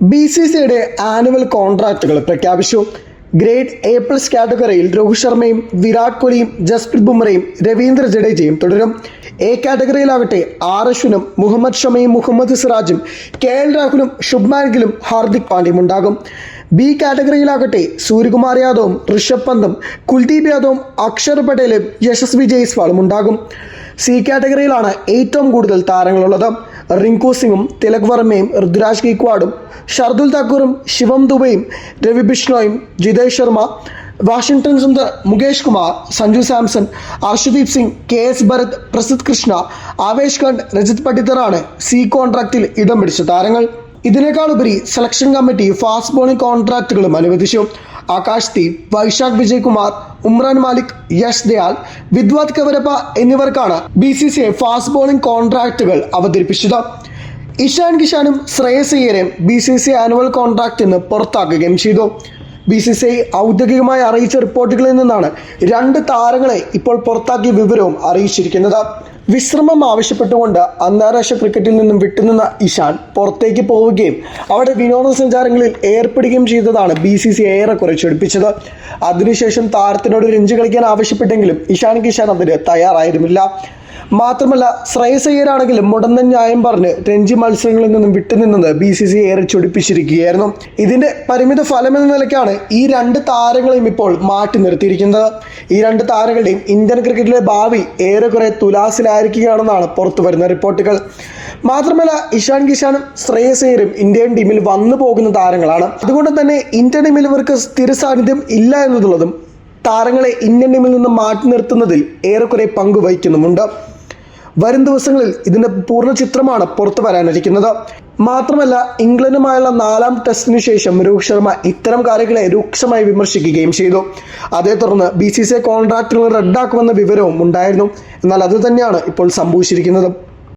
B C സിയുടെ annual കോൺട്രാക്റ്റുകൾ പ്രഖ്യാപിച്ചു. ഗ്രേഡ് എ പ്ലസ് കാറ്റഗറിയിൽ രോഹിത് ശർമ്മയും വിരാട് കോഹ്ലിയും ജസ്പ്രീത് ബുംറയും രവീന്ദ്ര ജഡേജയും തുടരും. എ കാറ്റഗറിയിലാകട്ടെ ആർ അശ്വിനും മുഹമ്മദ് ഷമയും മുഹമ്മദ് സിറാജും കെ എൽ രാഹുലും ശുഭ്മാൻ ഗിലും ഹാർദിക് പാണ്ഡ്യയും ഉണ്ടാകും. ബി കാറ്റഗറിയിലാകട്ടെ സൂര്യകുമാർ യാദവും ഋഷഭ് പന്തും കുൽദീപ് യാദവും അക്ഷർ പട്ടേലും യശസ്വി ജയ്സ്വാളും ഉണ്ടാകും. സി കാറ്റഗറിയിലാണ് ഏറ്റവും കൂടുതൽ താരങ്ങളുള്ളത്. റിങ്കു സിംഗും തിലക് വർമ്മയും ഋതുരാജ് ഗെയ്ക്വാഡും ഷർദുൽ താക്കൂറും ശിവം ദുബയും രവി ബിഷ്ണോയും Jitesh Sharma Washington Sundar Mukesh Kumar Sanju Samson Arshdeep Singh K S Bharat Prasidh Krishna Avesh Khand Rajat പട്ടിത്തറാണ് സി കോൺട്രാക്റ്റിൽ ഇടം പിടിച്ച താരങ്ങൾ. ഇതിനേക്കാളുപരി സെലക്ഷൻ കമ്മിറ്റി ഫാസ്റ്റ് ബോളിംഗ് കോൺട്രാക്റ്റുകളും അനുവദിച്ചു. ആകാശ് ദീപ് വൈശാഖ് വിജയ്കുമാർ ഉമ്രാൻ മാലിക് യശ് ദയാൽ വിദ്വാത് കവരപ്പ എന്നിവർക്കാണ് B C C I fast bowling കോൺട്രാക്റ്റുകൾ അവതരിപ്പിച്ചത്. ഇഷാൻ കിഷാനും Shreyas അയ്യരെയും B C C annual contract നിന്ന് പുറത്താക്കുകയും ചെയ്തു. ബി സി സി ഐ ഔദ്യോഗികമായി അറിയിച്ച റിപ്പോർട്ടുകളിൽ നിന്നാണ് രണ്ട് താരങ്ങളെ ഇപ്പോൾ പുറത്താക്കിയ വിവരവും അറിയിച്ചിരിക്കുന്നത്. വിശ്രമം ആവശ്യപ്പെട്ടുകൊണ്ട് അന്താരാഷ്ട്ര ക്രിക്കറ്റിൽ നിന്നും വിട്ടുനിന്ന ഇഷാൻ പുറത്തേക്ക് പോവുകയും അവിടെ വിനോദസഞ്ചാരങ്ങളിൽ ഏർപ്പെടുകയും ചെയ്തതാണ് ബി സി സി ഏറെക്കുറെ ചൊടിപ്പിച്ചത് അതിനുശേഷം താരത്തിനോട് രഞ്ജ് കളിക്കാൻ ആവശ്യപ്പെട്ടെങ്കിലും ഇഷാൻ കിഷാൻ അതിന് തയ്യാറായിരുന്നില്ല. മാത്രമല്ല ശ്രേയസ് അയ്യരാണെങ്കിലും മുടന്ന ന്യായം പറഞ്ഞ് രഞ്ജി മത്സരങ്ങളിൽ നിന്നും വിട്ടുനിന്നത് ബി സി സി ഏറെ ചൊടിപ്പിച്ചിരിക്കുകയായിരുന്നു. ഇതിന്റെ പരിമിത ഫലം എന്ന നിലയ്ക്കാണ് ഈ രണ്ട് താരങ്ങളെയും ഇപ്പോൾ മാറ്റി നിർത്തിയിരിക്കുന്നത്. ഈ രണ്ട് താരങ്ങളുടെയും ഇന്ത്യൻ ക്രിക്കറ്റിലെ ഭാവി ഏറെക്കുറെ തുലാസിലായിരിക്കുകയാണെന്നാണ് പുറത്തു വരുന്ന റിപ്പോർട്ടുകൾ. മാത്രമല്ല ഇഷാൻ കിഷാനും ശ്രേയസ് അയ്യരും ഇന്ത്യൻ ടീമിൽ വന്നു പോകുന്ന താരങ്ങളാണ്. അതുകൊണ്ട് തന്നെ ഇന്ത്യൻ ടീമിൽ ഇവർക്ക് സ്ഥിര സാന്നിധ്യം ഇല്ല എന്നുള്ളതും താരങ്ങളെ ഇന്ത്യൻ ടീമിൽ നിന്ന് മാറ്റി നിർത്തുന്നതിൽ ഏറെക്കുറെ പങ്ക് വഹിക്കുന്നുമുണ്ട് വരും ദിവസങ്ങളിൽ ഇതിന്റെ പൂർണ ചിത്രമാണ് പുറത്തു വരാനിരിക്കുന്നത്. മാത്രമല്ല ഇംഗ്ലണ്ടുമായുള്ള നാലാം ടെസ്റ്റിനു ശേഷം രോഹിത് ശർമ്മ ഇത്തരം കാര്യങ്ങളെ രൂക്ഷമായി വിമർശിക്കുകയും ചെയ്തു. അതേ തുടർന്ന് ബി സി സി കോൺട്രാക്റ്റുകൾ റദ്ദാക്കുമെന്ന വിവരവും ഉണ്ടായിരുന്നു. എന്നാൽ അത് തന്നെയാണ് ഇപ്പോൾ സംഭവിച്ചിരിക്കുന്നത്.